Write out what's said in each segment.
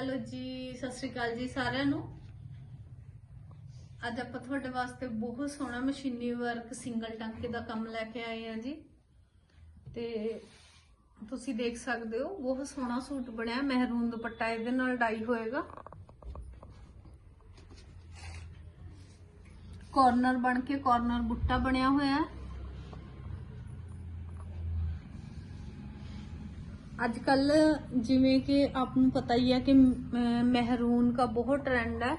Hello ਜੀ, ਸਤਿ ਸ਼੍ਰੀ ਅਕਾਲ ਜੀ ਸਾਰਿਆਂ ਨੂੰ। ਅੱਜ ਆਪਾਂ ਤੁਹਾਡੇ ਵਾਸਤੇ ਬਹੁਤ ਸੋਹਣਾ ਮਸ਼ੀਨੀ ਵਰਕ ਸਿੰਗਲ ਟਾਂਕੇ ਦਾ ਕੰਮ ਲੈ ਕੇ ਆਏ ਹਾਂ ਜੀ। ਤੇ ਤੁਸੀਂ ਦੇਖ ਸਕਦੇ ਹੋ, ਬਹੁਤ ਸੋਹਣਾ ਸੂਟ ਬਣਿਆ, ਮਹਿਰੂਨ ਦੁਪੱਟਾ ਇਹਦੇ ਨਾਲ ਡਾਈ ਹੋਏਗਾ। ਕਾਰਨਰ ਬਣ ਕੇ ਕਾਰਨਰ ਬੁੱਟਾ ਬਣਿਆ ਹੋਇਆ ਹੈ। ਅੱਜ ਕੱਲ ਜਿਵੇਂ ਕਿ ਆਪ ਨੂੰ ਪਤਾ ਹੀ ਹੈ ਕਿ ਮਹਿਰੂਨ ਦਾ ਬਹੁਤ ਟ੍ਰੈਂਡ ਹੈ।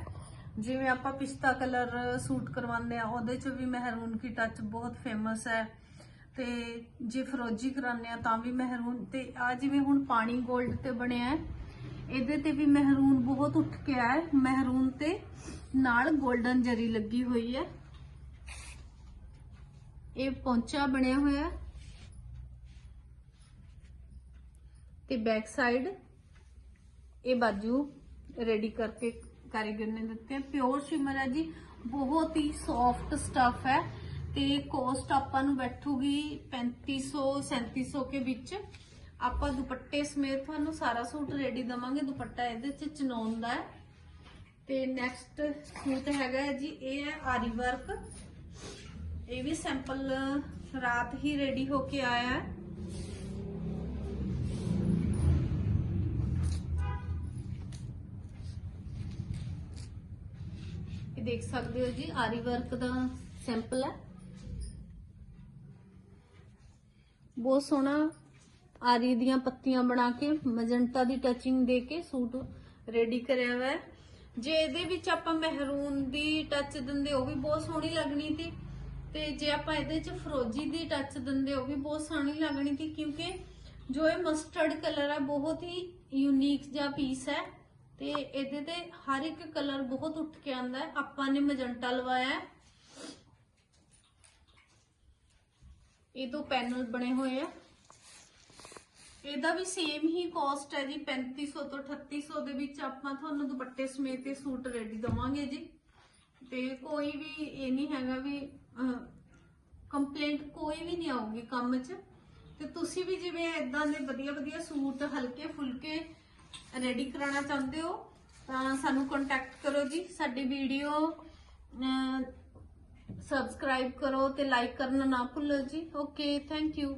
ਜਿਵੇਂ ਆਪਾਂ ਪਿਸਤਾ ਕਲਰ ਸੂਟ ਕਰਵਾਉਂਦੇ ਆ ਉਹਦੇ ਚ ਵੀ ਮਹਿਰੂਨ ਕੀ ਟੱਚ ਬਹੁਤ ਫੇਮਸ ਹੈ। ਤੇ ਜੇ ਫਰੋਜੀ ਕਰਾਉਂਦੇ ਆ ਤਾਂ ਵੀ ਮਹਿਰੂਨ। ਤੇ ਆ ਜਿਵੇਂ ਹੁਣ ਪਾਣੀ 골ਡ ਤੇ ਬਣਿਆ ਹੈ, ਇਹਦੇ ਤੇ ਵੀ ਮਹਿਰੂਨ ਬਹੁਤ ਉੱਠ ਕੇ ਆਇਆ ਹੈ। ਮਹਿਰੂਨ ਤੇ ਨਾਲ 골ਡਨ ਜਰੀ ਲੱਗੀ ਹੋਈ ਹੈ। ਇਹ ਪੌਂਚਾ ਬਣਿਆ ਹੋਇਆ ਹੈ। ਤੇ ਬੈਕ ਸਾਈਡ ਇਹ ਬਾਜੂ ਰੈਡੀ ਕਰਕੇ ਕਾਰੀਗਰ ਨੇ ਦਿੱਤੇ ਪਿਓਰ ਸ਼ਿਮਰ ਹੈ ਜੀ। ਬਹੁਤ ਹੀ ਸੌਫਟ ਸਟਫ ਹੈ ਤੇ ਕੋਸਟ ਆਪਾਂ ਨੂੰ ਬੈਠੂਗੀ 3500 3700 ਕੇ ਵਿੱਚ। ਆਪਾਂ ਦੁਪੱਟੇ ਸਮੇਤ ਤੁਹਾਨੂੰ ਸਾਰਾ ਸੂਟ ਰੈਡੀ ਦਵਾਂਗੇ। ਦੁਪੱਟਾ ਇਹਦੇ ਚ ਚਨੌਨ ਦਾ ਹੈ। ਤੇ ਨੈਕਸਟ ਸੂਟ ਹੈਗਾ ਹੈ ਜੀ, ਇਹ ਹੈ ਆਰੀ ਵਰਕ ਇਹ ਵੀ ਸੈਂਪਲ ਰਾਤ ਹੀ ਰੈਡੀ ਹੋ ਕੇ ਆਇਆ ਹੈ। ਇਹ ਦੇਖ ਸਕਦੇ ਹੋ ਜੀ, ਆਰੀ ਵਰਕ ਦਾ ਸੈਂਪਲ ਹੈ। ਬਹੁਤ ਸੋਹਣਾ ਆਰੀ ਦੀਆਂ ਪੱਤੀਆਂ ਬਣਾ ਕੇ, ਮਜੰਟਾ ਦੀ ਟੱਚਿੰਗ ਦੇ ਕੇ ਸੂਟ ਰੈਡੀ ਕਰਿਆ ਹੋਇਆ ਹੈ। ਜੇ ਇਹਦੇ ਵਿੱਚ ਆਪਾਂ ਮਹਿਰੂਨ ਦੀ ਟੱਚ ਦਿੰਦੇ, ਉਹ ਵੀ ਬਹੁਤ ਸੋਹਣੀ ਲੱਗਣੀ ਸੀ। ਤੇ ਜੇ ਆਪਾਂ ਇਹਦੇ ਚ ਫਰੋਜੀ ਦੀ ਟੱਚ ਦਿੰਦੇ, ਉਹ ਵੀ ਬਹੁਤ ਸੋਹਣੀ ਲੱਗਣੀ ਸੀ, ਕਿਉਂਕਿ ਜੋ ਇਹ ਮਸਟਰਡ ਕਲਰ ਹੈ ਬਹੁਤ ਹੀ ਯੂਨੀਕ ਜਿਹਾ ਪੀਸ ਹੈ। ਤੇ ਇਹਦੇ ਤੇ ਹਰ ਇੱਕ ਕਲਰ ਬਹੁਤ ਉੱਠ ਕੇ ਆਂਦਾ ਹੈ। ਆਪਾਂ ਨੇ ਮਜੰਟਾ ਲਵਾਇਆ ਹੈ। ਇਹ ਦੋ ਪੈਨਲ ਬਣੇ ਹੋਏ ਆ। ਇਹਦਾ ਵੀ ਸੇਮ ਹੀ ਕਾਸਟ ਹੈ ਜੀ 3500 ਤੋਂ 3800 ਦੇ ਵਿੱਚ ਆਪਾਂ ਤੁਹਾਨੂੰ ਦੁਪੱਟੇ ਸਮੇਤ ਇਹ ਸੂਟ ਰੈਡੀ ਦਵਾਂਗੇ ਜੀ। ਤੇ ਕੋਈ ਵੀ ਇਹ ਨਹੀਂ ਹੈਗਾ ਵੀ ਕੰਪਲੇਂਟ ਕੋਈ ਵੀ ਨਹੀਂ ਆਊਗੀ ਕੰਮ 'ਚ। ਤੇ ਤੁਸੀਂ ਵੀ ਜਿਵੇਂ ਇਦਾਂ ਦੇ ਵਧੀਆ ਵਧੀਆ ਸੂਟ ਹਲਕੇ ਫੁਲਕੇ ਰੈਡੀ ਕਰਾਉਣਾ ਚਾਹੁੰਦੇ ਹੋ, ਤਾਂ ਸਾਨੂੰ ਕੰਟੈਕਟ ਕਰੋ ਜੀ। ਸਾਡੀ ਵੀਡੀਓ ਸਬਸਕ੍ਰਾਈਬ ਕਰੋ ਤੇ ਲਾਈਕ ਕਰਨਾ ਨਾ ਭੁੱਲੋ ਜੀ। Okay thank you